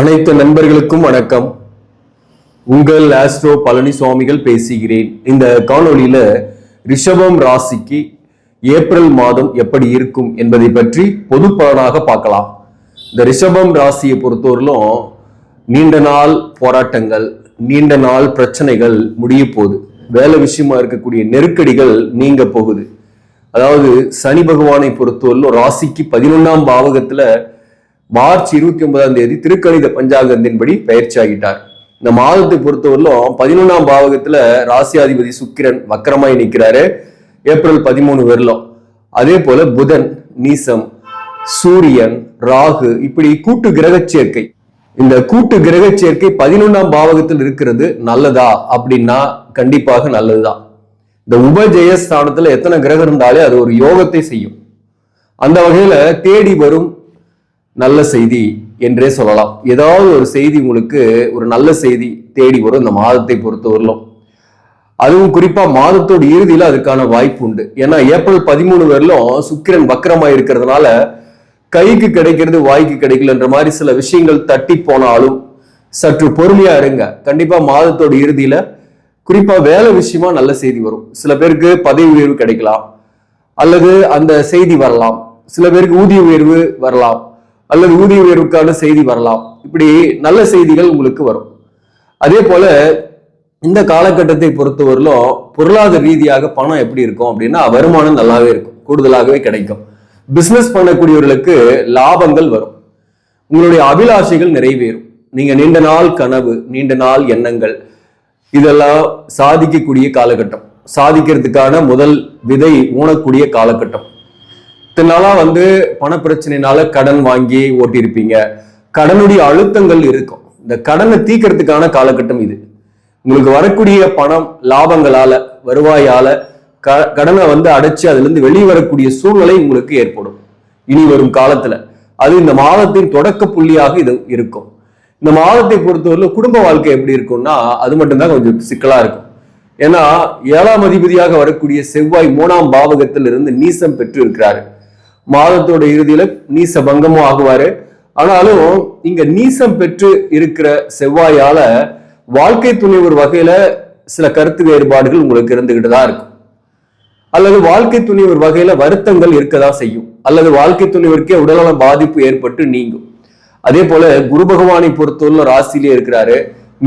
அனைத்து நண்பர்களுக்கும் வணக்கம். உங்கள் ஆஸ்ட்ரோ பழனி சுவாமிகள் பேசுகிறேன். இந்த காணொளியில ரிஷபம் ராசிக்கு ஏப்ரல் மாதம் எப்படி இருக்கும் என்பதை பற்றி பொது பலனாக பார்க்கலாம். இந்த ரிஷபம் ராசியை பொறுத்தவரையிலும் நீண்ட நாள் போராட்டங்கள் நீண்ட நாள் பிரச்சனைகள் முடிய போகுது. வேலை விஷயமா இருக்கக்கூடிய நெருக்கடிகள் நீங்க போகுது. அதாவது சனி பகவானை பொறுத்தவரையிலும் ராசிக்கு பதினொன்னாம் பாவகத்துல மார்ச் இருபத்தி ஒன்பதாம் தேதி திருக்கணித பஞ்சாங்கத்தின்படி பயிற்சி ஆகிட்டார் இந்த மாதத்தை பொறுத்தவரையிலும் பதினொன்றாம் பாவகத்துல ராசியாதிபதி சுக்கிரன் வக்கரமாய் நிற்கிறாரு ஏப்ரல் பதிமூணு வரலும். அதே போல புதன் நீசம் சூரியன் ராகு இப்படி கூட்டு கிரக சேர்க்கை. இந்த கூட்டு கிரக சேர்க்கை பதினொன்றாம் பாவகத்தில் இருக்கிறது நல்லதா? அப்படின்னா கண்டிப்பாக நல்லதுதான். இந்த உபஜெய ஸ்தானத்துல எத்தனை கிரகம் இருந்தாலே அது ஒரு யோகத்தை செய்யும். அந்த வகையில தேடி வரும் நல்ல செய்தி என்றே சொல்லலாம். ஏதாவது ஒரு செய்தி உங்களுக்கு ஒரு நல்ல செய்தி தேடி வரும் இந்த மாதத்தை பொறுத்தவரையிலும். அதுவும் குறிப்பா மாதத்தோட இறுதியில அதுக்கான வாய்ப்பு உண்டு. ஏன்னா ஏப்ரல் பதிமூணு வரலும் சுக்கிரன் வக்கரமா இருக்கிறதுனால கைக்கு கிடைக்கிறது வாய்க்கு கிடைக்கலன்ற மாதிரி சில விஷயங்கள் தட்டி போனாலும் சற்று பொறுமையா இருங்க. கண்டிப்பா மாதத்தோட இறுதியில குறிப்பா வேலை விஷயமா நல்ல செய்தி வரும். சில பேருக்கு பதவி உயர்வு கிடைக்கலாம். அல்லது அந்த செய்தி வரலாம். சில பேருக்கு ஊதிய உயர்வு வரலாம். அல்லது ஊதிய உயர்வுக்கான செய்தி வரலாம். இப்படி நல்ல செய்திகள் உங்களுக்கு வரும். அதே போல இந்த காலகட்டத்தை பொறுத்தவரையிலும் பொருளாதார ரீதியாக பணம் எப்படி இருக்கும் அப்படின்னா வருமானம் நல்லாவே இருக்கும். கூடுதலாகவே கிடைக்கும். பிசினஸ் பண்ணக்கூடியவர்களுக்கு லாபங்கள் வரும். உங்களுடைய அபிலாஷைகள் நிறைவேறும். நீங்க நீண்ட நாள் கனவு நீண்ட நாள் எண்ணங்கள் இதெல்லாம் சாதிக்கக்கூடிய காலகட்டம். சாதிக்கிறதுக்கான முதல் விதை ஊனக்கூடிய காலகட்டம். இத்தனை நாளா வந்து பணப்பிரச்சனைனால கடன் வாங்கி ஓட்டியிருப்பீங்க. கடனுடைய அழுத்தங்கள் இருக்கும். இந்த கடனை தீக்கிறதுக்கான காலகட்டம் இது. உங்களுக்கு வரக்கூடிய பணம் லாபங்களால வருவாயால க கடனை வந்து அடைச்சு அதுலேருந்து வெளியே வரக்கூடிய சூழ்நிலை உங்களுக்கு ஏற்படும். இனி வரும் காலத்துல. அது இந்த மாதத்தின் தொடக்க புள்ளியாக இது இருக்கும். இந்த மாதத்தை பொறுத்தவரையில குடும்ப வாழ்க்கை எப்படி இருக்கும்னா அது மட்டும்தான் கொஞ்சம் சிக்கலா இருக்கும். ஏன்னா ஏழாம் அதிபதியாக வரக்கூடிய செவ்வாய் மூணாம் பாவகத்தில் இருந்து நீசம் பெற்று இருக்கிறாரு மாதத்தோட இறுதியில நீச பங்கமும் ஆகுவாரு. ஆனாலும் இங்க நீசம் பெற்று இருக்கிற செவ்வாயால வாழ்க்கை துணை ஒரு வகையில சில கருத்து வேறுபாடுகள் உங்களுக்கு இருந்துகிட்டு தான் இருக்கும். அல்லது வாழ்க்கை துணை ஒரு வகையில வருத்தங்கள் இருக்கதான் செய்யும். அல்லது வாழ்க்கை துணைவருக்கே உடல்நல பாதிப்பு ஏற்பட்டு நீங்கும். அதே போல குரு பகவானை பொறுத்தவரை ராசியிலே இருக்கிறாரு.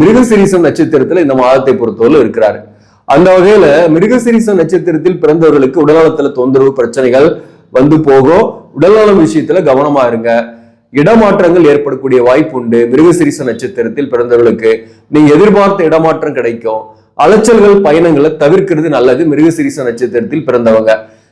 மிருகசிரீசம் நட்சத்திரத்துல இந்த மாதத்தை பொறுத்தவரை இருக்கிறாரு. அந்த வகையில மிருகசிரீசம் நட்சத்திரத்தில் பிறந்தவர்களுக்கு உடல்நலத்துல தொந்தரவு பிரச்சனைகள் வந்து போகும் உடல்நலம் விஷயத்துல கவனமா இருங்க. இடமாற்றங்கள் ஏற்படக்கூடிய வாய்ப்பு உண்டு. மிருகசிரிச நட்சத்திரத்தில் பிறந்தவர்களுக்கு நீங்க எதிர்பார்த்த இடமாற்றம் கிடைக்கும். அலைச்சல்கள் பயணங்களை தவிர்க்கிறது நல்லது. மிருகசிரிச நட்சத்திரத்தில் பிறந்தவங்க.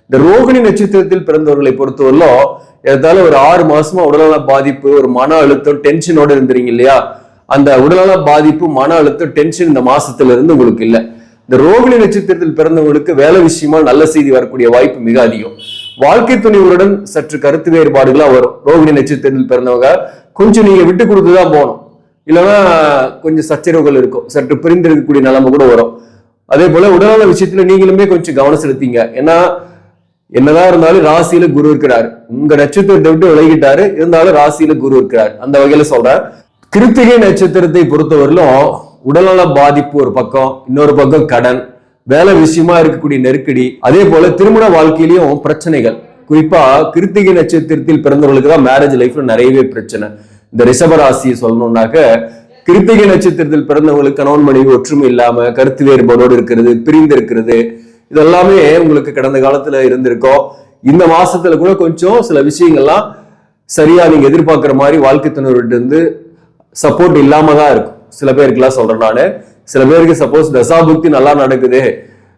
இந்த ரோகிணி நட்சத்திரத்தில் பிறந்தவர்களை பொறுத்தவரையிலும் ஏதாவது ஒரு ஆறு மாசமா உடல்நல பாதிப்பு ஒரு மன அழுத்தம் டென்ஷனோட இருந்துறீங்க இல்லையா? அந்த உடல்நல பாதிப்பு மன அழுத்தம் டென்ஷன் இந்த மாசத்துல இருந்து உங்களுக்கு இல்லை. இந்த ரோகிணி நட்சத்திரத்தில் பிறந்தவங்களுக்கு வேலை விஷயமா நல்ல செய்தி வரக்கூடிய வாய்ப்பு மிக அதிகம். வாழ்க்கை துணிவுடன் சற்று கருத்து வேறுபாடுகளாக வரும். ரோகிணி நட்சத்திரத்தில் பிறந்தவங்க கொஞ்சம் நீங்க விட்டு கொடுத்துதான் போகணும். இல்லைன்னா கொஞ்சம் சச்சரவுகள் இருக்கும். சற்று பிரிந்து இருக்கக்கூடிய நிலைமை கூட வரும். அதே போல உடல்நல விஷயத்துல நீங்களுமே கொஞ்சம் கவனம் செலுத்திங்க. ஏன்னா என்னதான் இருந்தாலும் ராசியில குரு இருக்கிறார். உங்க நட்சத்திரத்தை விட்டு விலகிட்டாரு. இருந்தாலும் ராசியில குரு இருக்கிறார். அந்த வகையில சொல்றேன். கிருத்திகை நட்சத்திரத்தை பொறுத்தவரையிலும் உடல்நல பாதிப்பு ஒரு பக்கம் இன்னொரு பக்கம் கடன். வேலை விஷயமா இருக்கக்கூடிய நெருக்கடி அதே போல திருமண வாழ்க்கையிலையும் பிரச்சனைகள். குறிப்பா கிருத்திகை நட்சத்திரத்தில் பிறந்தவர்களுக்கு தான் மேரேஜ் லைஃப்ல நிறையவே பிரச்சனை. இந்த ரிஷபராசியை சொல்லணும்னாக்க கிருத்திகை நட்சத்திரத்தில் பிறந்தவங்களுக்கு கணவன் மனைவி ஒற்றுமை இல்லாம கருத்து வேறுபாடோடு இருக்கிறது பிரிந்து இருக்கிறது. இதெல்லாமே உங்களுக்கு கடந்த காலத்துல இருந்திருக்கும். இந்த மாசத்துல கூட கொஞ்சம் சில விஷயங்கள்லாம் சரியா நீங்க எதிர்பார்க்குற மாதிரி வாழ்க்கை துணர்கிட்ட இருந்து சப்போர்ட் இல்லாம தான் இருக்கும். சில பேருக்குலாம் சொல்றேன் நான். சில பேருக்கு சப்போஸ் தசாபுக்தி நல்லா நடக்குது.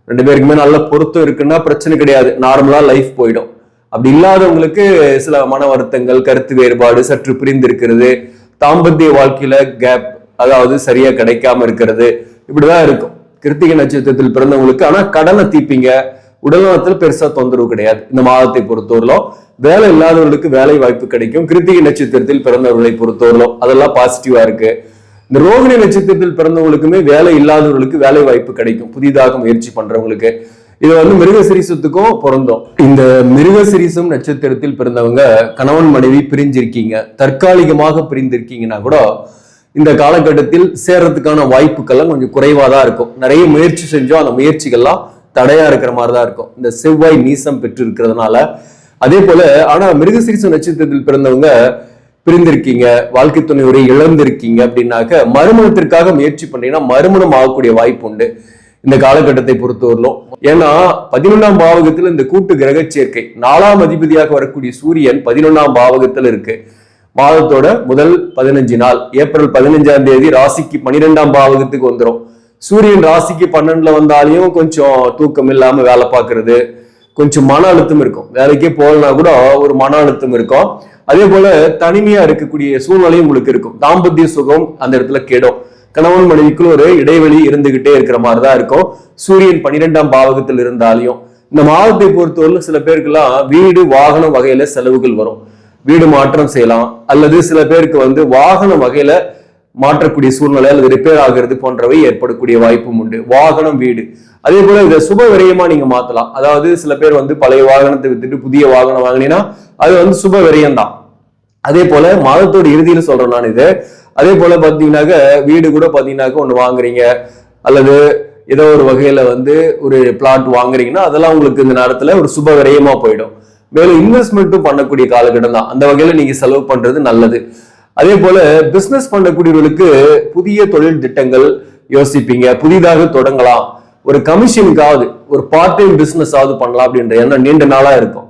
ரெண்டு பேருக்குமே நல்ல பொருத்தம் இருக்குன்னா பிரச்சனை கிடையாது. நார்மலா லைஃப் போயிடும். அப்படி இல்லாதவங்களுக்கு சில மன வருத்தங்கள் கருத்து வேறுபாடு சற்று பிரிந்து இருக்கிறது தாம்பத்திய வாழ்க்கையில கேப் அதாவது சரியா கிடைக்காம இருக்கிறது. இப்படிதான் இருக்கும். கிருத்திகை நட்சத்திரத்தில் பிறந்தவங்களுக்கு ஆனா கடனை தீப்பீங்க உடல்நலத்துல பெருசா தொந்தரவு கிடையாது. இந்த மாதத்தை பொறுத்தவரையிலும் வேலை இல்லாதவர்களுக்கு வேலை வாய்ப்பு கிடைக்கும். கிருத்திகை நட்சத்திரத்தில் பிறந்தவர்களை பொறுத்தவரையிலும் அதெல்லாம் பாசிட்டிவா இருக்கு. இந்த ரோகிணி நட்சத்திரத்தில் பிறந்தவங்களுக்குமே வேலை இல்லாதவர்களுக்கு வேலை வாய்ப்பு கிடைக்கும். புதிதாக முயற்சி பண்றவங்களுக்கு. இது வந்து மிருகசிரீசத்துக்கும் பொருந்தும். இந்த மிருகசிரீசம் நட்சத்திரத்தில் பிறந்தவங்க கணவன் மனைவி பிரிஞ்சிருக்கீங்க. தற்காலிகமாக பிரிந்திருக்கீங்கன்னா கூட இந்த காலகட்டத்தில் சேர்றதுக்கான வாய்ப்புகள்லாம் கொஞ்சம் குறைவாக தான் இருக்கும். நிறைய முயற்சி செஞ்சோம் அந்த முயற்சிகள்லாம் தடையா இருக்கிற மாதிரி தான் இருக்கும். இந்த செவ்வாய் நீசம் பெற்று இருக்கிறதுனால அதே போல ஆனா மிருகசிரீசம் நட்சத்திரத்தில் பிறந்தவங்க பிரிந்திருக்கீங்க வாழ்க்கை துணையுரை இழந்திருக்கீங்க அப்படின்னாக்க மறுமணத்திற்காக முயற்சி பண்ணீங்கன்னா மறுமணம் ஆகக்கூடிய வாய்ப்பு உண்டு. இந்த காலகட்டத்தை பொறுத்தவரையிலும். ஏன்னா பதினொன்றாம் பாவகத்தில் இந்த கூட்டு கிரக சேர்க்கை நாலாம் அதிபதியாக வரக்கூடிய சூரியன் பதினொன்றாம் பாவகத்தில் இருக்கு. மாதத்தோட முதல் பதினஞ்சு நாள் ஏப்ரல் பதினஞ்சாம் தேதி ராசிக்கு பன்னிரெண்டாம் பாவகத்துக்கு வந்துடும் சூரியன் ராசிக்கு பன்னெண்டுல வந்தாலையும் கொஞ்சம் தூக்கம் இல்லாம வேலை பார்க்கறது கொஞ்சம் மன அழுத்தம் இருக்கும். வேலைக்கே போகலனா கூட ஒரு மன அழுத்தம் இருக்கும். அதே போல தனிமையா இருக்கக்கூடிய சூழ்நிலையும் உங்களுக்கு இருக்கும். தாம்பத்திய சுகம் அந்த இடத்துல கெடும். கணவன் மனைவிக்குள்ள ஒரு இடைவெளி இருந்துகிட்டே இருக்கிற மாதிரி தான் இருக்கும். சூரியன் பன்னிரெண்டாம் பாவகத்தில் இருந்தாலையும். இந்த மாதத்தை பொறுத்தவரையிலும் சில பேருக்குலாம் வீடு வாகனம் வகையில செலவுகள் வரும். வீடு மாற்றம் செய்யலாம். அல்லது சில பேருக்கு வந்து வாகனம் வகையில மாற்றக்கூடிய சூழ்நிலை அல்லது ரிப்பேர் ஆகிறது போன்றவை ஏற்படக்கூடிய வாய்ப்பும் உண்டு. வாகனம் வீடு. அதே போல இதை சுப விரயமா நீங்க மாத்தலாம். அதாவது சில பேர் வந்து பழைய வாகனத்தை வித்துட்டு புதிய வாகனம் வாங்கினீங்கன்னா அது வந்து சுப விரயம் தான் அதே போல மாதத்தோட இறுதியில சொல்றேன் நான் இது. அதே போல பாத்தீங்கன்னாக்க வீடு கூட பாத்தீங்கன்னாக்க ஒன்று வாங்குறீங்க. அல்லது ஏதோ ஒரு வகையில வந்து ஒரு பிளாட் வாங்குறீங்கன்னா அதெல்லாம் உங்களுக்கு இந்த நேரத்துல ஒரு சுப விரயமா போயிடும். மேலும் இன்வெஸ்ட்மெண்ட்டும் பண்ணக்கூடிய காலகட்டம் தான். அந்த வகையில நீங்க செலவு பண்றது நல்லது. அதே போல பிசினஸ் பண்ணக்கூடியவர்களுக்கு புதிய தொழில் திட்டங்கள் யோசிப்பீங்க. புதிதாக தொடங்கலாம். ஒரு கமிஷனுக்காவது ஒரு பார்ட் டைம் பிசினஸ் ஆகுது பண்ணலாம் அப்படின்ற எண்ணம் நீண்ட நாளா இருக்கும்.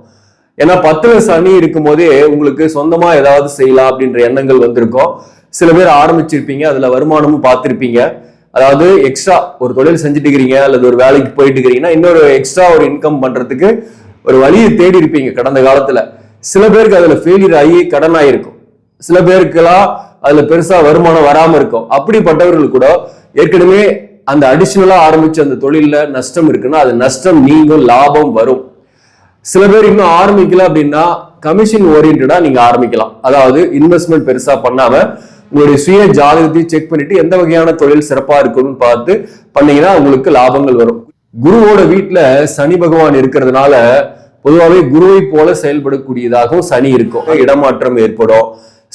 ஏன்னா பத்துல சனி இருக்கும் போதே உங்களுக்கு சொந்தமா ஏதாவது செய்யலாம் அப்படின்ற எண்ணங்கள் வந்திருக்கும். சில பேர் ஆரம்பிச்சிருப்பீங்க அதுல வருமானமும் பார்த்திருப்பீங்க. அதாவது எக்ஸ்ட்ரா ஒரு தொழில் செஞ்சுட்டு இருக்கிறீங்க அல்லது ஒரு வேலைக்கு போயிட்டு இருக்கிறீங்கன்னா இன்னொரு எக்ஸ்ட்ரா ஒரு இன்கம் பண்றதுக்கு ஒரு வழியை தேடி இருப்பீங்க கடந்த காலத்துல. சில பேருக்கு அதுல ஃபெயிலியர் ஆகி கடன் ஆயிருக்கும் சில பேருக்கெல்லாம் அதுல பெருசா வருமானம் வராம இருக்கும். அப்படிப்பட்டவர்கள் கூட ஏற்கனவே அந்த அடிஷனலா ஆரம்பிச்ச அந்த தொழில்ல நஷ்டம் இருக்குன்னா அது நஷ்டம் நீங்கும் லாபம் வரும். சில பேர் இன்னும் ஆரம்பிக்கல அப்படின்னா கமிஷன் ஓரியன்டா நீங்க ஆரம்பிக்கலாம். அதாவது இன்வெஸ்ட்மெண்ட் பெருசா பண்ணாம உங்களுடைய சுய ஜாதகத்தை செக் பண்ணிட்டு எந்த வகையான தொழில் சிறப்பா இருக்குன்னு பார்த்து பண்ணீங்கன்னா உங்களுக்கு லாபங்கள் வரும். குருவோட வீட்டுல சனி பகவான் இருக்கிறதுனால பொதுவாகவே குருவை போல செயல்படக்கூடியதாகவும் சனி இருக்கும். இடமாற்றம் ஏற்படும்.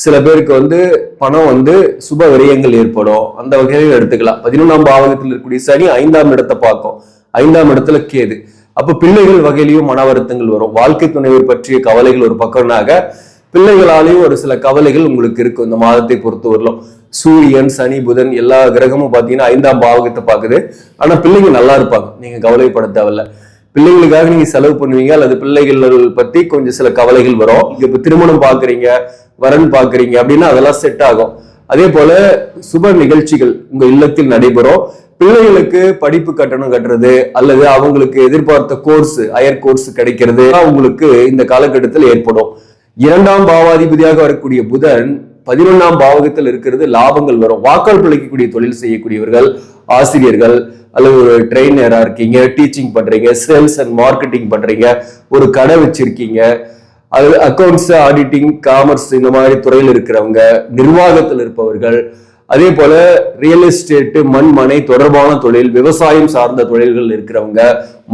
சில பேருக்கு வந்து பணம் வந்து சுப விரயங்கள் ஏற்படும். அந்த வகையில எடுத்துக்கலாம். பதினொன்றாம் பாவகத்தில் இருக்கக்கூடிய சனி ஐந்தாம் இடத்தை பார்க்கும். ஐந்தாம் இடத்துல கேது. அப்ப பிள்ளைகள் வகையிலையும் மன வருத்தங்கள் வரும். வாழ்க்கை துணைவை பற்றிய கவலைகள் ஒரு பக்கம்னாக பிள்ளைகளாலையும் ஒரு சில கவலைகள் உங்களுக்கு இருக்கும். இந்த மாதத்தை பொறுத்தவரையிலும் சூரியன் சனி புதன் எல்லா கிரகமும் பாத்தீங்கன்னா ஐந்தாம் பாவகத்தை பாக்குது. ஆனா பிள்ளைங்க நல்லா இருப்பாங்க. நீங்க கவலைப்பட தேவையில்ல. பிள்ளைங்களுக்காக நீங்க செலவு பண்ணுவீங்க. அல்லது பிள்ளைகள் பத்தி கொஞ்சம் சில கவலைகள் வரும். இப்போ இப்ப திருமணம் பாக்குறீங்க வரன் பாக்குறீங்க அப்படின்னா அதெல்லாம் செட் ஆகும். அதே போல சுப நிகழ்ச்சிகள் உங்க இல்லத்தில் நடைபெறும். பிள்ளைகளுக்கு படிப்பு கட்டணம் கட்டுறது அல்லது அவங்களுக்கு எதிர்பார்த்த கோர்ஸ் ஹையர் கோர்ஸ் கிடைக்கிறது உங்களுக்கு இந்த காலகட்டத்தில் ஏற்படும். இரண்டாம் பாவாதிபதியாக வரக்கூடிய புதன் பதினொன்னாம் பாவகத்தில் இருக்கிறது லாபங்கள் வரும். வாக்காள் பிழைக்கக்கூடிய தொழில் செய்யக்கூடியவர்கள் ஆசிரியர்கள் அல்லது ஒரு ட்ரெயினரா இருக்கீங்க டீச்சிங் பண்றீங்க சேல்ஸ் அண்ட் மார்க்கெட்டிங் பண்றீங்க ஒரு கடை வச்சிருக்கீங்க அது அக்கௌண்ட்ஸ் ஆடிட்டிங் காமர்ஸ் இந்த மாதிரி துறையில் இருக்கிறவங்க நிர்வாகத்தில் இருப்பவர்கள் அதே போல ரியல் எஸ்டேட்டு மண் மனை தொடர்பான தொழில் விவசாயம் சார்ந்த தொழில்கள் இருக்கிறவங்க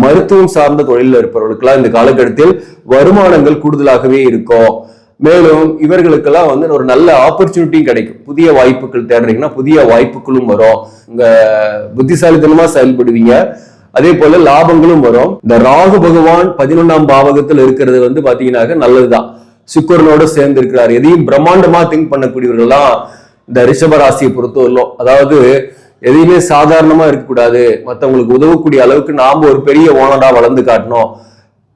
மருத்துவம் சார்ந்த தொழிலில் இருப்பவர்களுக்கெல்லாம் இந்த காலகட்டத்தில் வருமானங்கள் கூடுதலாகவே இருக்கும். மேலும் இவர்களுக்கெல்லாம் வந்து ஒரு நல்ல ஆப்பர்ச்சுனிட்டியும் கிடைக்கும். புதிய வாய்ப்புகள் தேடுறீங்கன்னா புதிய வாய்ப்புகளும் வரும். உங்க புத்திசாலித்தனமா செயல்படுவீங்க. அதே போல லாபங்களும் வரும். இந்த ராகு பகவான் பதினொன்னாம் பாவகத்தில் இருக்கிறது வந்து பாத்தீங்கன்னாக்க நல்லதுதான். சுக்கரனோட சேர்ந்து இருக்கிறார் எதையும் பிரம்மாண்டமா திங்க் பண்ணக்கூடியவர்கள்லாம் இந்த ரிஷப ராசியை பொறுத்தவரையிலும் அதாவது எதையுமே சாதாரணமா இருக்கக்கூடாது. மற்றவங்களுக்கு உதவக்கூடிய அளவுக்கு நாம ஒரு பெரிய ஓனடா வளர்ந்து காட்டணும்.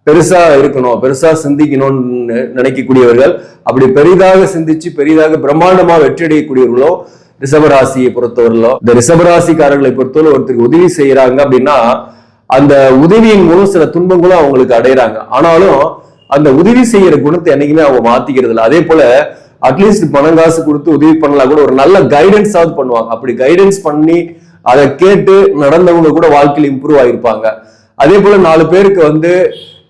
பெருசா இருக்கணும் பெருசா சிந்திக்கணும்னு நினைக்கக்கூடியவர்கள் அப்படி பெரிதாக சிந்திச்சு பெரிதாக பிரம்மாண்டமா வெற்றி அடையக்கூடியவர்களும் ரிஷபராசியை பொறுத்தவரையிலும் இந்த ரிஷபராசிக்காரர்களை பொறுத்தவரை ஒருத்தருக்கு உதவி செய்யறாங்க அப்படின்னா அந்த உதவியின் மூலம் சில துன்பங்களும் அவங்களுக்கு அடையிறாங்க. ஆனாலும் அந்த உதவி செய்யற குணத்தை என்னைக்குமே அவங்க மாத்திக்கிறது இல்லை அதே போல அட்லீஸ்ட் பணம் காசு கொடுத்து உதவி பண்ணலாம் கூட. ஒரு நல்ல கைடன்ஸாவது பண்ணுவாங்க. அப்படி கைடன்ஸ் பண்ணி அதை கேட்டு நடந்தவங்க கூட வாழ்க்கையில் இம்ப்ரூவ் ஆயிருப்பாங்க. அதே போல நாலு பேருக்கு வந்து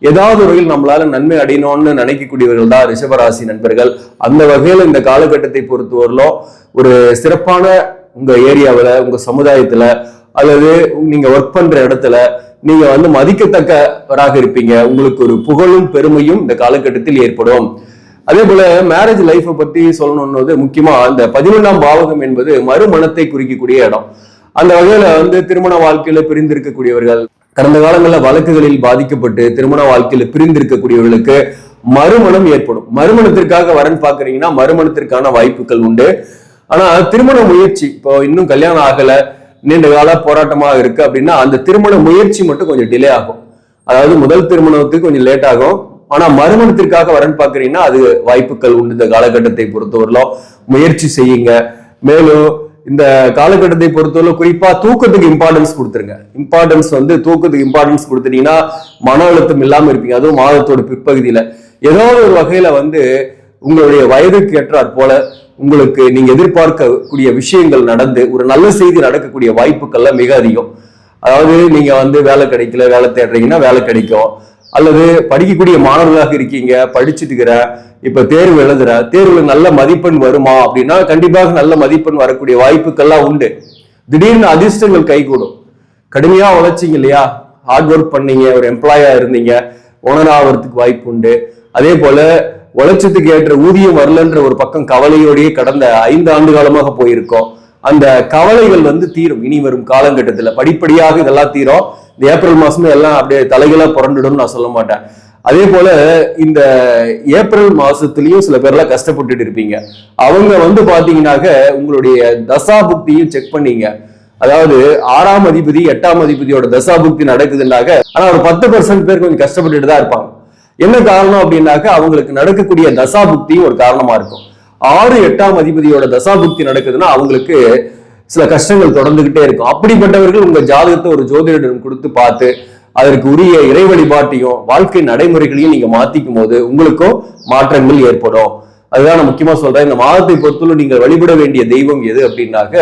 ஏதாவது ஒரு வகையில் நம்மளால நன்மை அடையணும்னு நினைக்கக்கூடியவர்கள் தான் ரிஷபராசி நண்பர்கள். அந்த வகையில இந்த காலகட்டத்தை பொறுத்தவரையிலும் ஒரு சிறப்பான உங்க ஏரியாவில் உங்க சமுதாயத்துல அல்லது நீங்க ஒர்க் பண்ற இடத்துல நீங்க வந்து மதிக்கத்தக்கவராக இருப்பீங்க. உங்களுக்கு ஒரு புகழும் பெருமையும் இந்த காலகட்டத்தில் ஏற்படும். அதே போல மேரேஜ் லைஃப்பை பத்தி சொல்லணும்னு முக்கியமா அந்த பதினொன்றாம் பாவகம் என்பது மறுமணத்தை குறிக்கக்கூடிய இடம். அந்த வகையில வந்து திருமண வாழ்க்கையில பிரிந்திருக்கக்கூடியவர்கள் கடந்த காலங்களில் வழக்குகளில் பாதிக்கப்பட்டு திருமண வாழ்க்கையில பிரிந்திருக்கக்கூடியவர்களுக்கு மறுமணம் ஏற்படும். மறுமணத்திற்காக வரன் பாக்குறீங்கன்னா மறுமணத்திற்கான வாய்ப்புகள் உண்டு. ஆனா திருமண முயற்சி இப்போ இன்னும் கல்யாணம் ஆகல நீண்ட கால போராட்டமாக இருக்கு அப்படின்னா அந்த திருமண முயற்சி மட்டும் கொஞ்சம் டிலே ஆகும். அதாவது முதல் திருமணத்துக்கு கொஞ்சம் லேட் ஆகும். ஆனா மறுமணத்திற்காக வரன் பாக்குறீங்கன்னா அது வாய்ப்புகள் உண்டு. இந்த காலகட்டத்தை பொறுத்தவரையிலும் முயற்சி செய்யுங்க. மேலும் இந்த காலகட்டத்தை பொறுத்தவரை குறிப்பா தூக்கத்துக்கு இம்பார்ட்டன்ஸ் கொடுத்துருங்க. இம்பார்ட்டன்ஸ் வந்து தூக்கத்துக்கு இம்பார்ட்டன்ஸ் கொடுத்துட்டீங்கன்னா மன அழுத்தம் இல்லாம இருப்பீங்க. அதுவும் மாதத்தோட பிற்பகுதியில. ஏதோ ஒரு வகையில வந்து உங்களுடைய வயதுக்கு ஏற்றாற் போல உங்களுக்கு நீங்க எதிர்பார்க்கக்கூடிய விஷயங்கள் நடந்து ஒரு நல்ல செய்தி நடக்கக்கூடிய வாய்ப்புகள்லாம் மிக அதிகம். அதாவது நீங்க வந்து வேலை கிடைக்கல வேலை தேடுறீங்கன்னா வேலை கிடைக்கும். அல்லது படிக்கக்கூடிய மாணவர்களாக இருக்கீங்க படிச்சுட்டுக்கிற இப்ப தேர்வு எழுதுற தேர்வுல நல்ல மதிப்பெண் வருமா அப்படின்னா கண்டிப்பாக நல்ல மதிப்பெண் வரக்கூடிய வாய்ப்புகள்லாம் உண்டு. திடீர்னு அதிர்ஷ்டங்கள் கைகூடும். கடுமையா உழைச்சிங்க இல்லையா? ஹார்ட் ஒர்க் பண்ணீங்க ஒரு எம்ப்ளாயா இருந்தீங்க ஓனர் ஆகிறதுக்கு வாய்ப்பு உண்டு. அதே போல உழைச்சத்துக்கு ஏற்ற ஊதியம் வரலன்ற ஒரு பக்கம் கவலையோடையே கடந்த ஐந்து ஆண்டு காலமாக போயிருக்கோம். அந்த கவலைகள் வந்து தீரும். இனி வரும் காலகட்டத்துல படிப்படியாக இதெல்லாம் தீரும். இந்த ஏப்ரல் மாசமே எல்லாம் அப்படியே தலைகளாக புரண்டுடும் நான் சொல்ல மாட்டேன். அதே போல இந்த ஏப்ரல் மாசத்துலயும் சில பேர்லாம் கஷ்டப்பட்டுட்டு இருப்பீங்க. அவங்க வந்து பாத்தீங்கன்னாக்க உங்களுடைய தசா புக்தியும் செக் பண்ணீங்க. அதாவது ஆறாம் அதிபதி எட்டாம் அதிபதியோட தசா புக்தி நடக்குதுன்னாக்க ஆனா ஒரு பத்து பர்சன்ட் பேர் கொஞ்சம் கஷ்டப்பட்டுட்டு தான் இருப்பாங்க. என்ன காரணம் அப்படின்னாக்க அவங்களுக்கு நடக்கக்கூடிய தசா புக்தியும் ஒரு காரணமா இருக்கும். ஆறு எட்டாம் அதிபதியோட தசா புக்தி நடக்குதுன்னா அவங்களுக்கு சில கஷ்டங்கள் தொடர்ந்துகிட்டே இருக்கும். அப்படிப்பட்டவர்கள் உங்க ஜாதகத்தை ஒரு ஜோதிடரிடம் கொடுத்து பார்த்து அதற்கு உரிய இறை வழிபாட்டையும் வாழ்க்கை நடைமுறைகளையும் நீங்க மாத்திக்கும் போது உங்களுக்கும் மாற்றங்கள் ஏற்படும். அதுதான் நான் முக்கியமா சொல்றேன். இந்த மாதத்தை பொறுத்தவரை நீங்கள் வழிபட வேண்டிய தெய்வம் எது அப்படின்னாக்க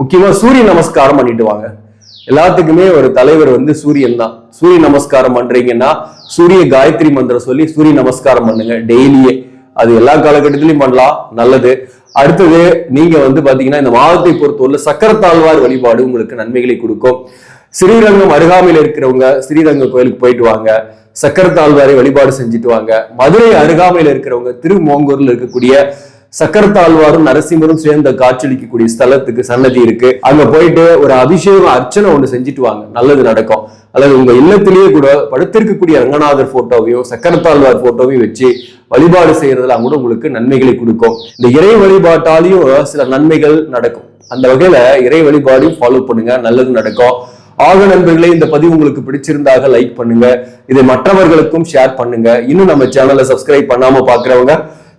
முக்கியமா சூரிய நமஸ்காரம் பண்ணிட்டு வாங்க. எல்லாத்துக்குமே ஒரு தலைவர் வந்து சூரியன் தான். சூரிய நமஸ்காரம் பண்றீங்கன்னா சூரிய காயத்ரி மந்திரம் சொல்லி சூரிய நமஸ்காரம் பண்ணுங்க டெய்லியே. அது எல்லா காலகட்டத்திலையும் பண்ணலாம். நல்லது. அடுத்தது நீங்க வந்து பாத்தீங்கன்னா இந்த மாதத்தை பொறுத்தவரை சக்கரத்தாழ்வார் வழிபாடு உங்களுக்கு நன்மைகளை கொடுக்கும். ஸ்ரீரங்கம் அருகாமையில் இருக்கிறவங்க ஸ்ரீரங்கம் கோயிலுக்கு போயிட்டு வாங்க. சக்கரத்தாழ்வாரை வழிபாடு செஞ்சுட்டு வாங்க. மதுரை அருகாமையில் இருக்கிறவங்க திருமோங்கூர்ல இருக்கக்கூடிய சக்கரத்தாழ்வாரும் நரசிம்மரும் சேர்ந்த காட்சியளிக்கக்கூடிய ஸ்தலத்துக்கு சன்னதி இருக்கு. அங்க போயிட்டு ஒரு அபிஷேகம் அர்ச்சனை ஒன்று செஞ்சுட்டு வாங்க. நல்லது நடக்கும். அல்லது உங்க இல்லத்திலேயே கூட படுத்திருக்கக்கூடிய ரங்கநாதர் போட்டோவையும் சக்கரத்தாழ்வார் போட்டோவையும் வச்சு வழிபாடு செய்யறதுலாம் கூட உங்களுக்கு நன்மைகளை கொடுக்கும். இந்த இறை வழிபாட்டாலையும் சில நன்மைகள் நடக்கும். அந்த வகையில இறை வழிபாடையும் ஃபாலோ பண்ணுங்க. நல்லது நடக்கும். ஆக நண்பர்களே இந்த பதிவு உங்களுக்கு பிடிச்சிருந்தாக லைக் பண்ணுங்க. இதை மற்றவர்களுக்கும் ஷேர் பண்ணுங்க. இன்னும் நம்ம சேனலை சப்ஸ்கிரைப் பண்ணாம பாக்குறவங்க